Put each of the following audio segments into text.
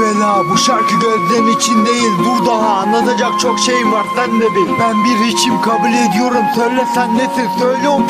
bela bu şarkı gözlerin için değil Dur daha anlatacak çok şeyim var sen de bil. Ben bir hiçim kabul ediyorum söyle sen nesin Söyle o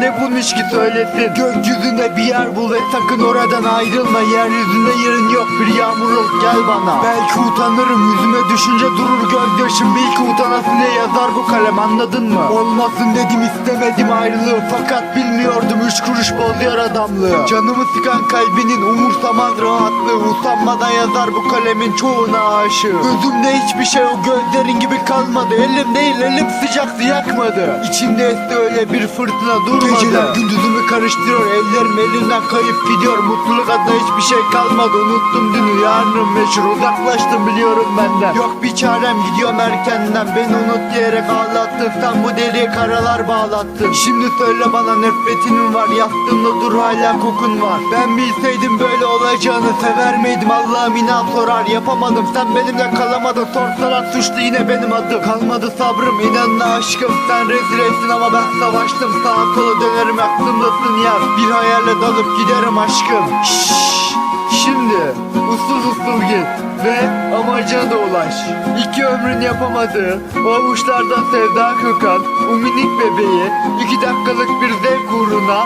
ne bulmuş ki söylesin? Gökyüzünde bir yer bul ve sakın oradan ayrılma. Yeryüzünde yerin yok bir yağmur ol gel bana. Belki utanırım yüzüme düşünce durur gözyaşım. Bil ki utanası ne yazar bu kalem anladın mı? Olmasın dedim istemedim ayrılığı. Fakat bilmiyordum üç kuruş bozuyor adamlığı. Canımı sıkan kalbinin umursamaz rahatlığı. Usanmadan yazar bu kalemin çoğuna aşığı. Gözümde hiçbir şey o gözlerin gibi kalmadı. Elim değil elim sıcaktı yakmadı. İçimde esti öyle bir fırtına durmadı Geceler gündüzümü karıştırıyor ellerim elimden kayıp gidiyor. Mutluluk adına hiçbir şey kalmadı Unuttum dünü. Yarınım meşhur Uzaklaştım biliyorum benden. Yok bir çarem gidiyorum erkenden. Beni unut diyerek ağlattın Sen bu deliğe karalar bağlattın Şimdi söyle bana nefretin mi var Yastığımda dur hala kokun var. Ben bilseydim böyle olacağını Sever miydim? Allah'ım inan sorar Yapamadım. Sen benimle kalamadın. Sorsalar suçlu yine benim adım. Kalmadı sabrım inanına aşkım. Sen rezil ettin ama ben savaştım. Sağa sola dönerim aklımdasın yar Bir hayalle dalıp giderim aşkım Şşş, Şimdi usul usul git ve amacına da ulaş. İki ömrün yapamadığı, o avuçlardan sevda kokan, o minik bebeği iki dakikalık bir zevk uğruna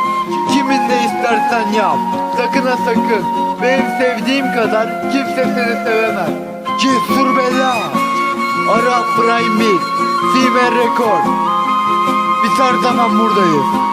kiminle istersen yap. Sakın ha sakın, benim sevdiğim kadar kimse seni sevemez. Cesur Bela, Arap Prime Beat, Simen Record. Biz zaman buradayız.